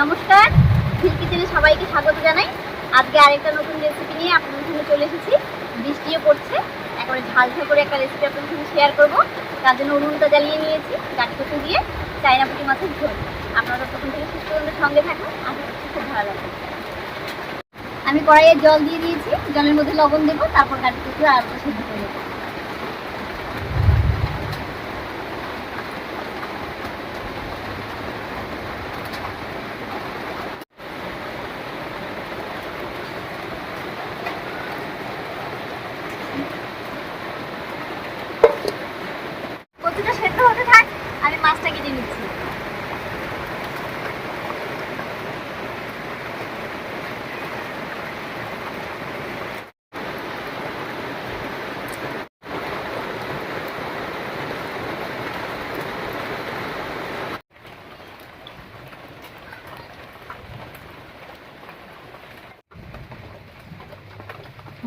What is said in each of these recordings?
নমস্কার ঝিল কিচেনে সবাইকে স্বাগত জানাই। আজকে আরেকটা নতুন রেসিপি নিয়ে আপনাদের সঙ্গে চলে এসেছি। বৃষ্টিও পড়ছে, একবারে ঝাল ঝাল করে একটা রেসিপি আপনাদের সঙ্গে শেয়ার করব। তার জন্য উনুনটা জ্বালিয়ে নিয়েছি কুচু দিয়ে চাইনা পুঁটি মাছের ঝোল। আপনারা প্রথম থেকে শেষ পর্যন্ত সঙ্গে থাকুন, আশা করছি খুব ভালো লাগবে। আমি কড়াইয়ে জল দিয়ে দিয়েছি, জলের মধ্যে লবণ দেবো, তারপর কুচু আর সিদ্ধ করে দেবো কচুটা সেদ্ধ হতে থাক আমি মাছটা কেটে নিচ্ছি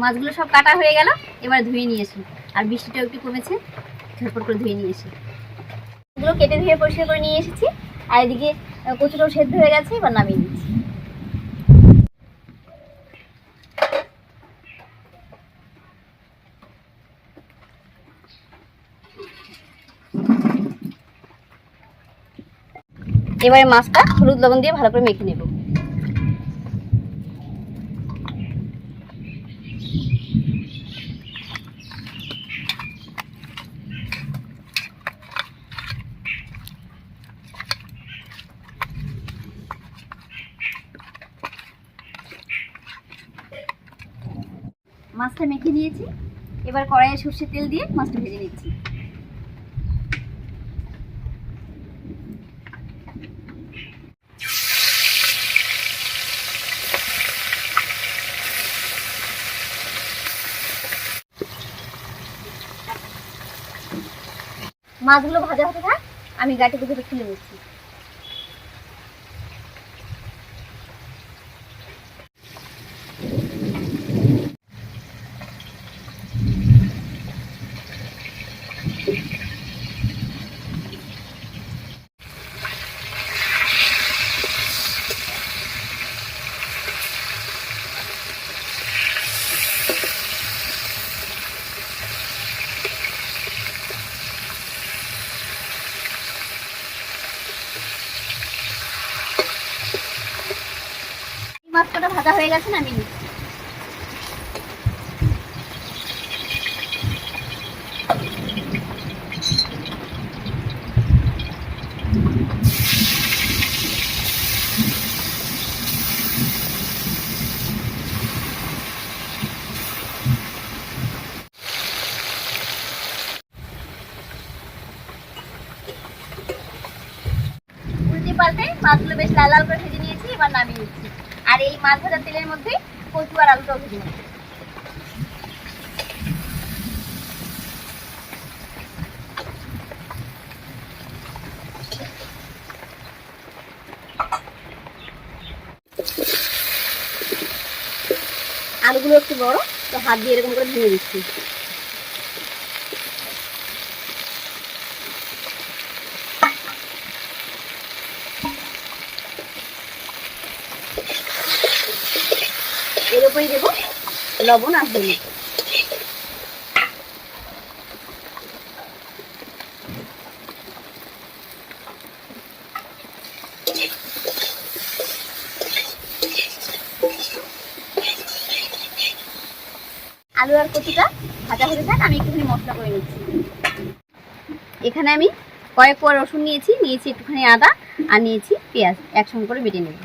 মাছগুলো সব কাটা হয়ে গেল, এবার ধুয়ে নিয়ে আসি। আর বৃষ্টিটাও একটু কমেছে, ঝটপট করে ধুয়ে নিয়ে এসি এগুলো কেটে ধুয়ে পরিষ্কার করে নিয়ে এসেছি, আর এদিকে কচুটাও সেদ্ধ হয়ে গেছে, এবার নামিয়ে নিচ্ছি। এবারে মাছটা হলুদ লবণ দিয়ে ভালো করে মেখে নেব। মাছটা মেখে নিয়েছি। এবার কড়াইয়ে সর্ষের তেল দিয়ে মাছটা ভেজে নিচ্ছি। মাছগুলো ভাজা হতে থাক, আমি গাটি কুচুটা খুলে নিচ্ছি। মাছ ভাজা হয়ে গেছে না উল্টে পাল্টে মাছগুলো বেশ লাল লাল করে ভেজে নিয়েছি এবার নামিয়ে নিচ্ছি আর এই মাছ ভাজার তেলের মধ্যে কচু আর আলুটাও ভেজে নেব। আলুগুলো একটু বড় তো হাত দিয়ে এরকম করে ভেঙে দিচ্ছি উপরে দেবো, লবণ আর হলুদ। আলু আর কচুটা ভাজা হতে থাক, আমি একটুখানি মশলা করে নিচ্ছি। এখানে আমি কয়েক পর রসুন নিয়েছি নিয়েছি একটুখানি আদা আর নিয়েছি পেঁয়াজ, একসঙ্গে করে বেটে নেব।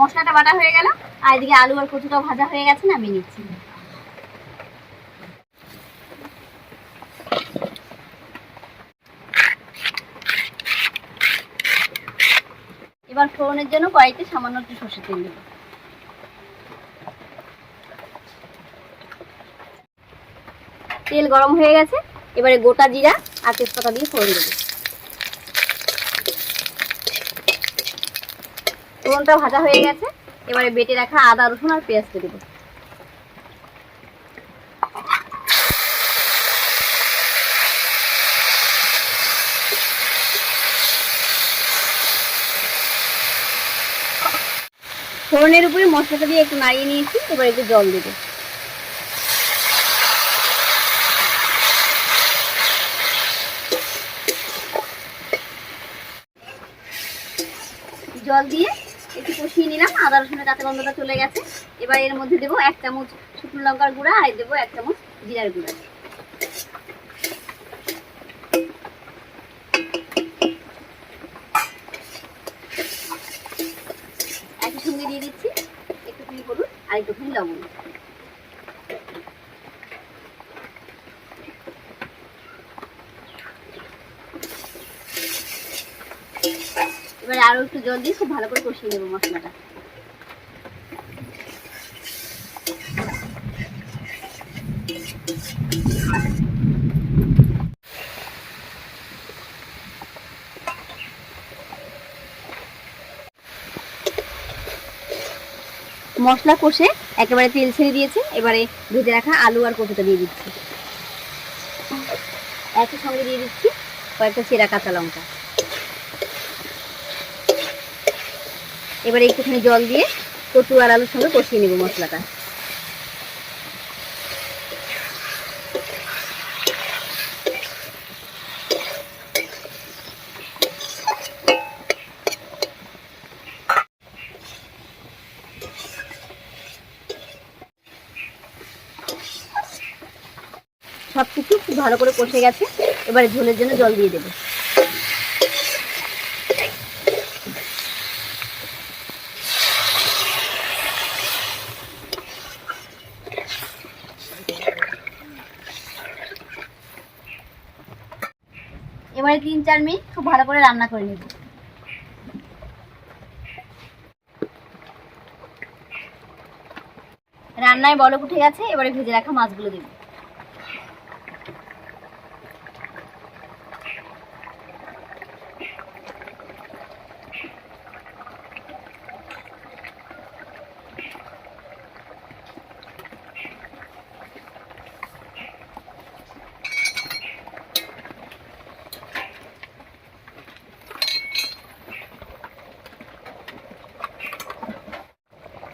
মশলাটা বাটা হয়ে গেল, আর এদিকে আলু আর কচুটাও ভাজা হয়ে গেছে না আমি নিচ্ছি। এবার ফোড়নের জন্য কড়াইতে সামান্য একটু সর্ষে তেল দেবো। তেল গরম হয়ে গেছে, এবারে গোটা জিরা আর তেজপাতা দিয়ে ফোড়ন দেবো। ফোড়নটা ভাজা হয়ে গেছে। এবারে বেটে রাখা আদা, রসুন আর পেঁয়াজটা দেবো। ফোড়নের উপরে মশলাটা দিয়ে একটু নাড়িয়ে নিয়েছি, এবার একটু জল দেবো। জল দিয়ে নিলাম, আদা রসুনের কাঁচা গন্ধটা চলে গেছে। এবার এর মধ্যে দেবো এক চামচ শুকনো লঙ্কার গুঁড়া, আর দেবো এক চামচ জিরার গুঁড়া। একই সঙ্গে দিয়ে দিচ্ছি, একটুখানি হলুদ আর একটুখানি লবণ। এবার আরও একটু জল দিয়ে খুব ভালো করে কষিয়ে নেব মশলাটা। মশলা কষে একেবারে তেল ছেড়ে দিয়েছে, এবারে ভেজে রাখা আলু আর কচুটা দিয়ে দিচ্ছি। একই সঙ্গে দিয়ে দিচ্ছি কয়েকটা চেরা কাঁচা লঙ্কা। এবারে একটুখানি জল দিয়ে কচু আর আলুর সঙ্গে কষিয়ে নেব মশলাটা। সব কিছু খুব ভালো করে কষে গেছে। এবারে ঝোলের জন্য জল দিয়ে দেবো। এবারে তিন, চার মিনিট খুব ভালো করে রান্না করে নেব। রান্নায় বলক উঠে গেছে, এবারে ভেজে রাখা মাছগুলো দেবো।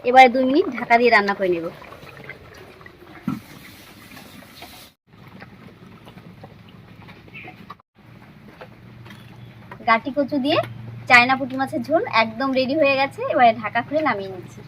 এবারে দুই মিনিট ঢাকা দিয়ে রান্না করে নেব। গাটি কচু দিয়ে চায়না পুঁটি মাছের ঝোল একদম রেডি হয়ে গেছে, এবারে ঢাকা খুলে নামিয়ে নিচ্ছি।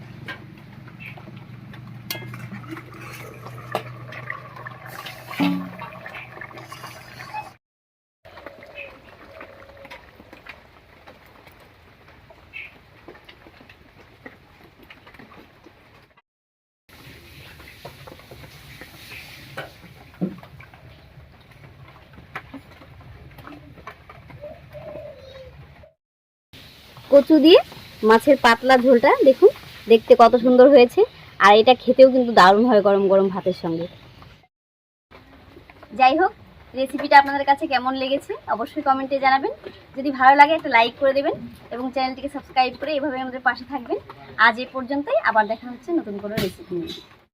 কচু দিয়ে মাছের পাতলা ঝোলটা, দেখুন, দেখতে কত সুন্দর হয়েছে। আর এটা খেতেও কিন্তু দারুণ হয় গরম গরম ভাতের সঙ্গে। যাই হোক রেসিপিটা আপনাদের কাছে কেমন লেগেছে অবশ্যই কমেন্টে জানাবেন। যদি ভালো লাগে, একটা লাইক করে দেবেন এবং চ্যানেলটিকে সাবস্ক্রাইব করে এভাবে আমাদের পাশে থাকবেন। আজ এ পর্যন্তই, আবার দেখা হচ্ছে নতুন কোনো রেসিপি নিয়ে।